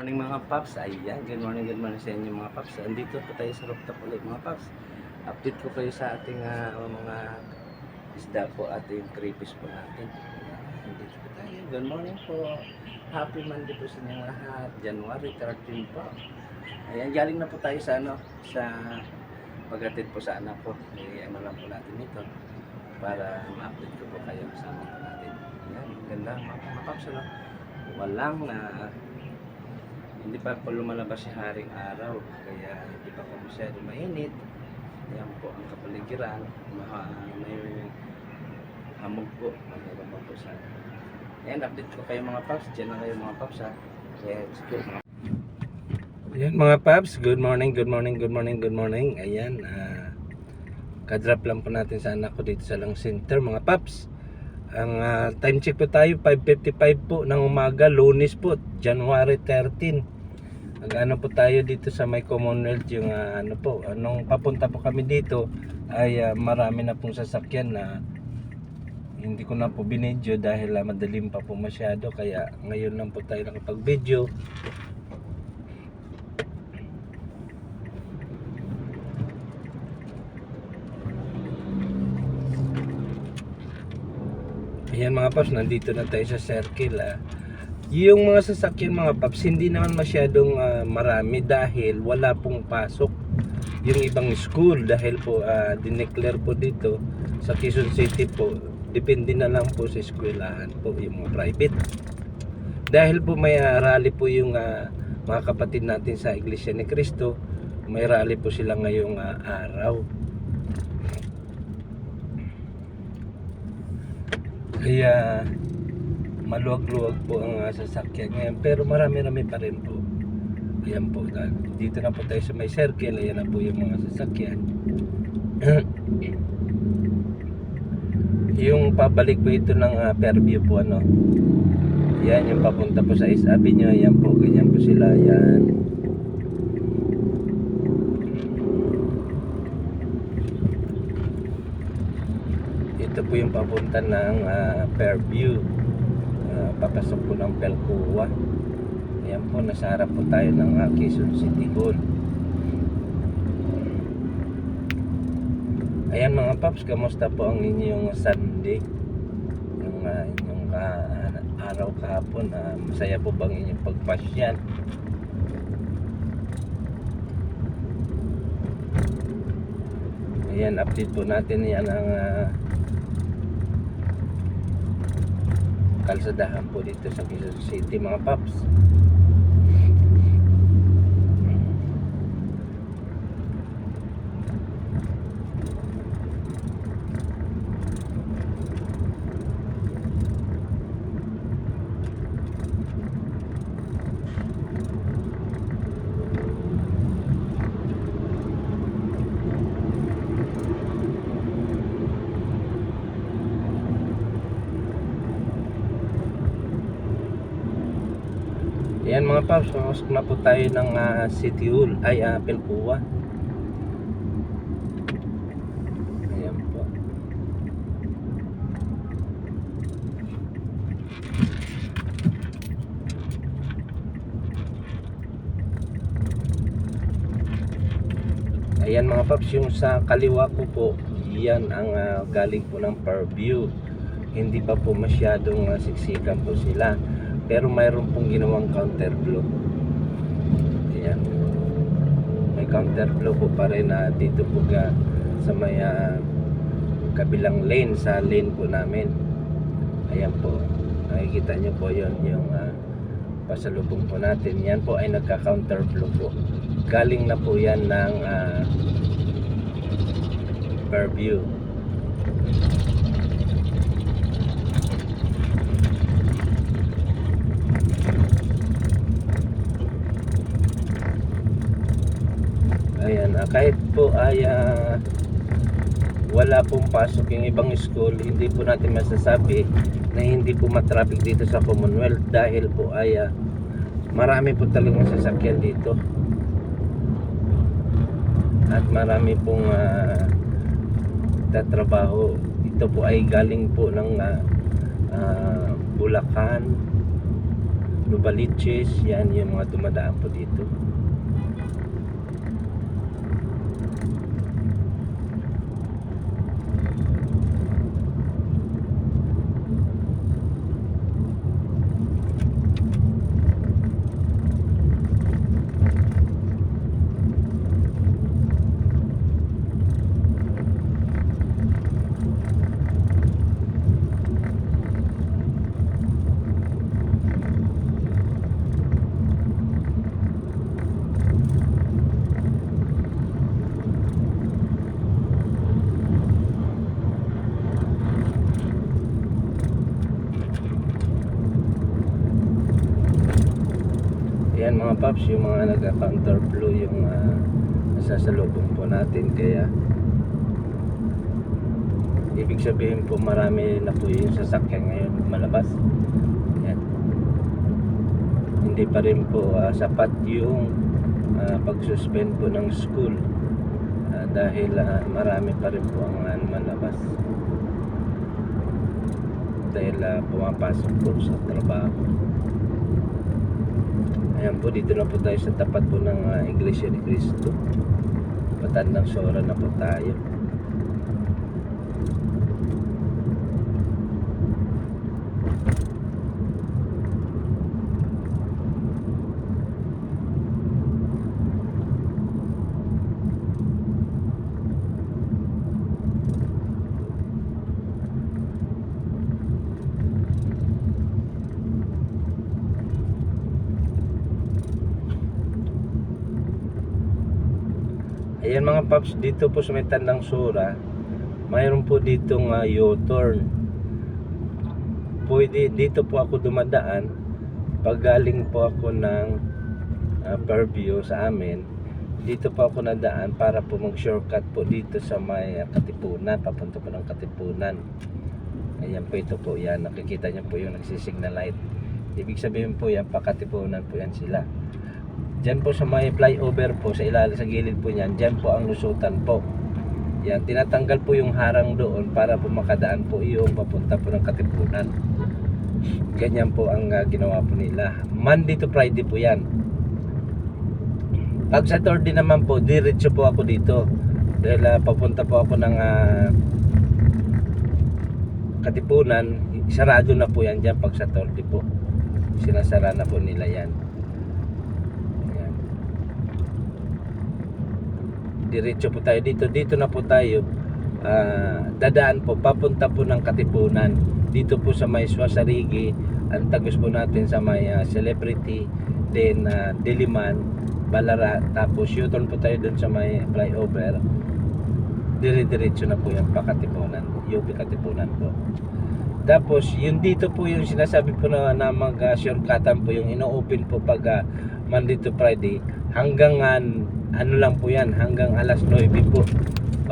morning mga paps. Ayan, good morning, good morning sa inyo mga paps. Andito po tayo sa rooftop ulit mga paps. Update ko kayo sa ating ah, mga isda po, ating crayfish po natin. Andito po tayo. Good morning po. Happy Monday po sa inyo lahat. January 13 po. Ayan, galing na po tayo sa ano, sa paghatid po sa anak ko. Eh, ano lang po natin ito para ma-update ko po kayo sa anak po natin. Ayan, ganda mga, paps. Ano? Walang na hindi pa po lumalabas si haring araw kaya hindi pa po masyado mainit yan po ang kapaligiran Maha, may hamog po mayroon pa po sa yan update ko kayo mga paps dyan na kayo mga paps ha let's go mga Ayan mga paps, good morning, good morning, good morning, good morning. Ayan, ah kadrop lang po natin sa anak ko dito sa Lang Center mga paps. Ang ah, time check po tayo 5.55 po ng umaga, lunes po, January 13. Nag-ano po tayo dito sa may Commonwealth yung ah, ano po, anong papunta po kami dito ay ah, marami na pong sasakyan na hindi ko na po binidyo dahil ah, madalim pa po masyado kaya ngayon lang po tayo nakapag-video. Ayan mga paps, nandito na tayo sa circle ah. Yung mga sasakyan mga paps, hindi naman masyadong ah, marami dahil wala pong pasok yung ibang school. Dahil po uh, dineclare po dito sa Quezon City po depende na lang po sa eskwelahan po yung mga private. Dahil po may ah, rally po yung ah, mga kapatid natin sa Iglesia ni Cristo may rally po sila ngayong ah, araw. Kaya maluwag-luwag po ang ah, sasakyan ngayon. Pero marami-rami pa rin po. Ayan po dito na po tayo sa may circle. Ayan na po yung mga sasakyan. Yung pabalik po ito ng uh, Fairview po ano. Yan yung papunta po sa East Avenue. Ayan po ganyan po sila. Yan ito po yung papunta ng ah, Fairview papasok po ng Pelcoa ayan po nasa harap po tayo ng ah, Quezon City Hall. Ayan mga paps kamusta po ang inyong Sunday? Yung, ah, yung ka- araw kahapon ah, masaya po bang inyong pagpasyan ayan update po natin yan ang ah, kalsadahan po dito sa Quezon City mga paps Ayan mga paps, mamasok na po tayo ng ah, City Hall, ay uh, Pelcoa. Ayan po. Ayan mga paps, yung sa kaliwa ko po, yan ang ah, galing po ng Fairview. Hindi pa po masyadong ah, siksikan po sila pero mayroon pong ginawang counter flow ayan. May counter flow po pa rin na dito po ga sa may ah, kabilang lane sa lane po namin. Ayan po. Nakikita nyo po yon yung uh, pasalubong po natin. Yan po ay nagka counter flow po. Galing na po yan ng uh, Fairview Ah, kahit po ay ah, wala pong pasok yung ibang school, hindi po natin masasabi na hindi po matraffic dito sa Commonwealth dahil po ay ah, marami po talagang sasakyan dito. At marami pong ah, tatrabaho. Ito po ay galing po ng ah, ah, Bulacan, Nubaliches, yan yung mga dumadaan po dito. Paps, yung mga nagka-counterflow yung uh, nasasalubong po natin kaya ibig sabihin po marami na po yung sasakyan ngayon malabas. Yan. Hindi pa rin po ah, sapat yung ah, pag-suspend po ng school Ah, dahil ah, marami pa rin po ang uh, malabas dahil ah, pumapasok po sa trabaho. Ayan po, dito na po tayo sa tapat po ng uh, Iglesia ni Cristo. Patandang Sora na po tayo. Ayan mga paps, dito po sa may Tandang Sora, mayroon po ditong uh, U-turn. Pwede, dito po ako dumadaan pag galing po ako ng uh, Fairview sa amin. Dito po ako nadaan para po mag-shortcut po dito sa may uh, Katipunan, papunta po ng Katipunan. Ayan po ito po yan, nakikita niyo po yung nagsisignal light. Ibig sabihin po yan, pakatipunan po yan sila. Diyan po sa may flyover po sa ilalim sa gilid po niyan, diyan po ang lusutan po. Yan, tinatanggal po yung harang doon para po makadaan po yung papunta po ng Katipunan. Ganyan po ang uh, ginawa po nila. Monday to Friday po yan. Pag sa Thursday naman po, diretso po ako dito. Dahil uh, papunta po ako ng uh, Katipunan, sarado na po yan dyan pag sa Thursday po. Sinasara na po nila yan. Ayan. Diretso po tayo dito. Dito na po tayo. ah, dadaan po, papunta po ng Katipunan. Dito po sa may Swasarigi. Ang tagos po natin sa may ah, Celebrity. Then ah, Diliman, Balara. Tapos U-turn po tayo dun sa may flyover. Dire-diretso na po yung pakatipunan. UP Katipunan po. Tapos, yun dito po yung sinasabi po na, na mag-shortcutan po yung ino-open po pag ah, Monday to Friday hanggang ah, ano lang po yan, hanggang alas 9 po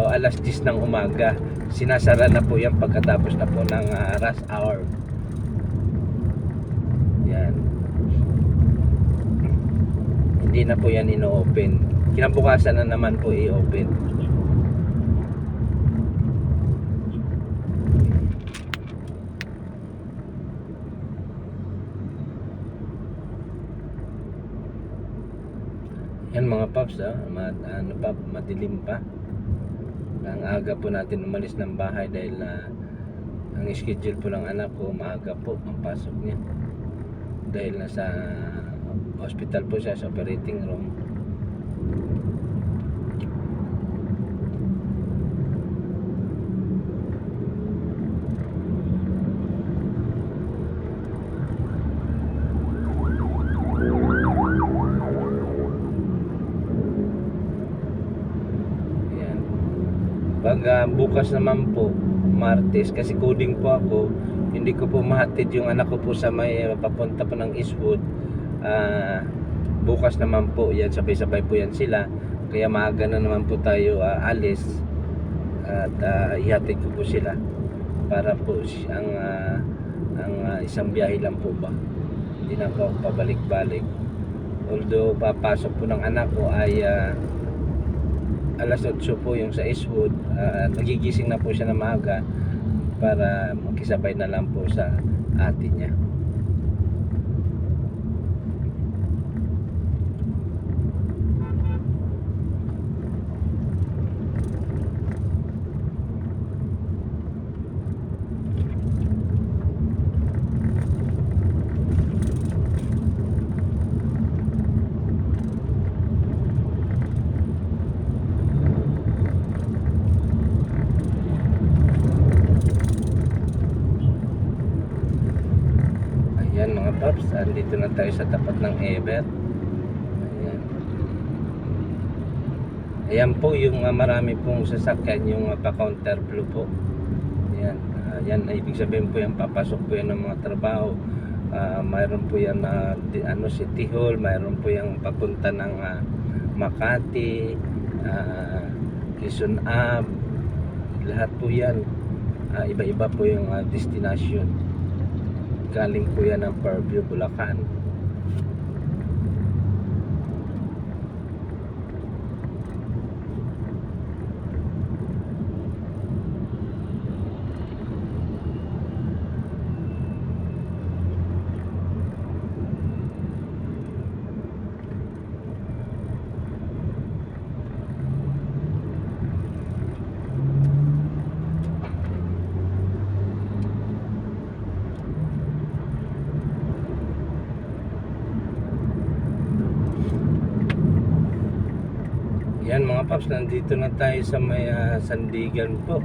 o alas 10 ng umaga. Sinasara na po yan pagkatapos na po ng ah, rush hour. Yan. Hindi na po yan ino-open. Kinabukasan na naman po i-open. Yan mga paps, ah, ma, ano pa, madilim pa. Ang aga po natin umalis ng bahay dahil na ang schedule po ng anak ko maaga po ang pasok niya. Dahil nasa hospital po siya sa operating room. Ayan. Ah, bukas naman po, Martes, kasi coding po ako, hindi ko po mahatid yung anak ko po sa may ah, papunta po ng Eastwood. Ah, bukas naman po, yan sabay-sabay po yan sila. Kaya maaga na naman po tayo ah, alis at ah, ihatid ko po sila para po ang ah, ang ah, isang biyahe lang po ba. Hindi na po pabalik-balik. Although papasok po ng anak ko ay ah, alas 8 po yung sa Eastwood uh, nagigising na po siya na maaga para makisabay na lang po sa ate niya andito na tayo sa tapat ng Ever. Ayan. Ayan po yung ah, marami pong sasakyan yung uh, pa-counter blue po. Ayan. Ah, yan ibig sabihin po yan papasok po yan ng mga trabaho. Ah, mayroon po yan na di- ano City Hall, mayroon po yung papunta ng ah, Makati, ah, Quezon Ave, lahat po yan. Ah, iba-iba po yung ah, destination. Galing po yan ng Fairview, Bulacan. Yan mga paps, nandito na tayo sa may ah, Sandigan po.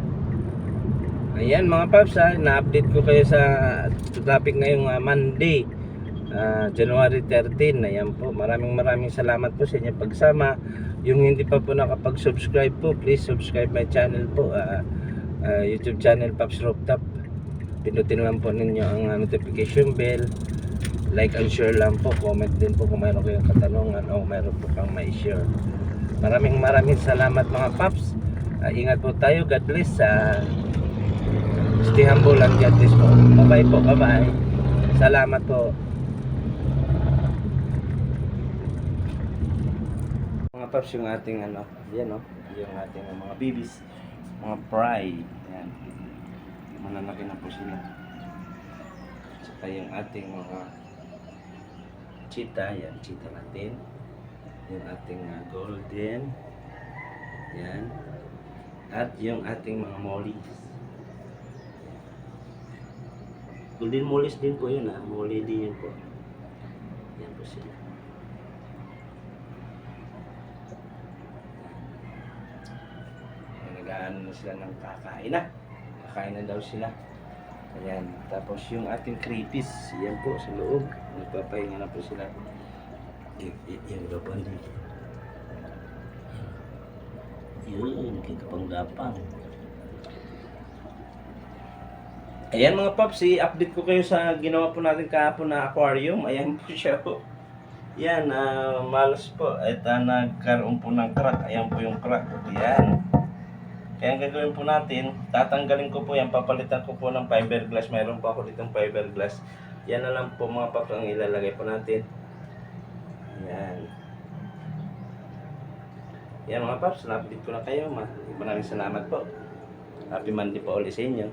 Ayan mga paps, ah, na-update ko kayo sa traffic ngayong ah, Monday, ah, January 13. Ayan po, maraming maraming salamat po sa inyong pagsama. Yung hindi pa po nakapag-subscribe po, please subscribe my channel po, ah, ah, YouTube channel Paps Rooftop. Pinutin lang po ninyo ang ah, notification bell. Like and share lang po, comment din po kung mayroon kayong katanungan o mayroon po kang may share. Maraming maraming salamat mga paps. Ah, ingat po tayo. God bless. Uh, stay humble and God bless po. Bye-bye po. Bye-bye. Salamat po. Mga paps, yung ating ano, yan no, yung ating mga babies, mga pride. Yan. Mananaki na po sila. Saka yung ating mga cheetah, yan, cheetah natin yung ating uh, golden. Yan. At yung ating mga mollies. Golden mollies din po yun ha molly din yun po. Yan po sila. Nag-aano na sila ng kakain na kakain na daw sila. Ayan. Tapos yung ating creepies, yan po sa loob. Nagpapahinga na po sila. Y- y- yung laban dito. Yun, kikapang-gapang. Ayan mga paps, i-update ko kayo sa ginawa po natin kahapon na aquarium. Ayan po siya po. Yan, ah, malas po. At ah, nagkaroon po ng crack. Ayan po yung crack. Ayan. Kaya ang gagawin po natin, tatanggalin ko po yan, papalitan ko po ng fiberglass. Mayroon po ako ditong fiberglass. Yan na lang po mga paps ang ilalagay po natin. Yan. Yan mga paps, na-update ko na kayo. Ma- Maraming salamat po. Happy Monday po ulit sa inyo.